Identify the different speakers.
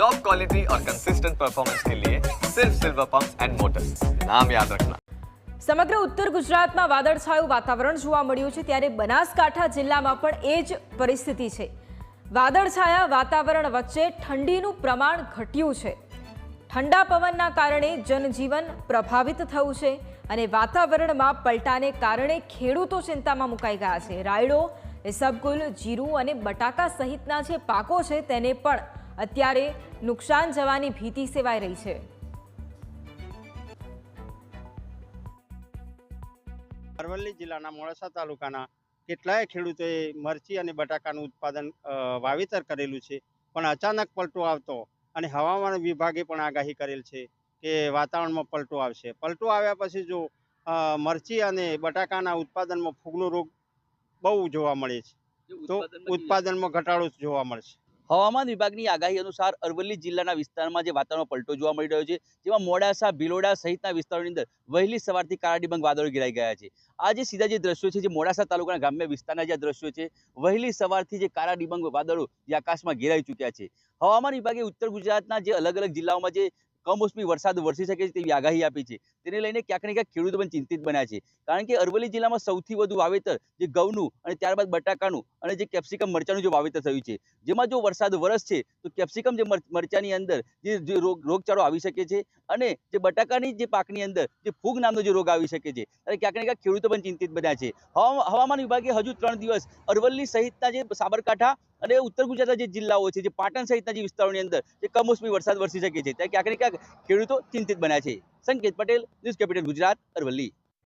Speaker 1: Top quality और consistent performance के लिए सिर्फ सिल्वर पंप एंड मोटर्स नाम याद रखना
Speaker 2: સમગ્ર ઉત્તર ગુજરાતમાં વાદળછાયું વાતાવરણ જોવા મળ્યું છે ત્યારે બનાસકાંઠા જિલ્લામાં પણ એ જ પરિસ્થિતિ છે વાદળછાયા વાતાવરણ વચ્ચે ઠંડીનું પ્રમાણ ઘટ્યું છે ઠંડા પવનના કારણે જનજીવન પ્રભાવિત થયું છે અને વાતાવરણમાં પલટાને કારણે ખેડૂતો ચિંતામાં મુકાઈ ગયા છે રાયડો ઇસબગુલ જીરું અને બટાકા સહિતના જે પાકો છે તેને પણ અત્યારે નુકસાન જવાની ભીતિ સેવાઈ રહી છે.
Speaker 3: અરવલ્લી જિલ્લાના મોડાસા તાલુકાના કેટલાય ખેડૂતોએ મરચી અને બટાકાનું ઉત્પાદન વાવેતર કરેલું છે પણ અચાનક પલટો આવતો અને હવામાન વિભાગે પણ આગાહી કરેલ છે કે વાતાવરણમાં પલટો આવશે. પલટો આવ્યા પછી જો અ, મરચી અને બટાકાના ઉત્પાદનમાં ફૂગનો રોગ બહુ જોવા મળે છે. તો ઉત્પાદનમાં ઘટાડો જોવા મળશે.
Speaker 4: હવામાન વિભાગની આગાહી અનુસાર અરવલ્લી જિલ્લાના વિસ્તારમાં જે વાતાવરણ પલટો જોવા મળી રહ્યો છે, જેમાં મોડાસા, ભિલોડા સહિતના વિસ્તારોની અંદર વહેલી સવારથી કાળા ડિબંગ વાદળો ઘેરાઈ ગયા છે. આ જે સીધા જે દ્રશ્યો છે, જે મોડાસા તાલુકાના ગ્રામ્ય વિસ્તારના જે દ્રશ્યો છે, વહેલી સવારથી જે કાળા ડિબંગ વાદળો જે આકાશમાં ઘેરાઈ ચૂક્યા છે. હવામાન વિભાગે ઉત્તર ગુજરાતના જે અલગ અલગ જિલ્લાઓમાં જે કમોસમી વરસાદ વરસી શકે છે તેવી આગાહી આપી છે. તેને લઈને ક્યાંક ને ક્યાંક ખેડૂતો પણ ચિંતિત બન્યા છે. કારણ કે અરવલ્લી જિલ્લામાં સૌથી વધુ વાવેતર જે ઘઉંનું અને ત્યારબાદ બટાકાનું અને જે કેપ્સિકમ મરચાનું જે વાવેતર થયું છે, જેમાં જો વરસાદ વરસશે તો કેપ્સિકમ જે મર- મરચાની અંદર જે રોગ, રોગચાળો આવી શકે છે અને જે બટાકાની જે પાકની અંદર જે ફૂગ નામનો જે રોગ આવી શકે છે. અને ક્યાંક ને ક્યાંક ખેડૂતો પણ ચિંતિત બન્યા છે. હવા- હવામાન વિભાગે હજુ ત્રણ દિવસ અરવલ્લી સહિતના જે સાબરકાંઠા અને ઉત્તર ગુજરાતના જે જિલ્લાઓ છે, જે પાટણ સહિતના જે વિસ્તારોની અંદર જે કમોસમી વરસાદ વરસી શકે છે, ત્યાં ક્યાંક ક્યાંક ખેડૂતો ચિંતિત બન્યા છે. Sanket Patel, news capital Gujarat, Aravalli.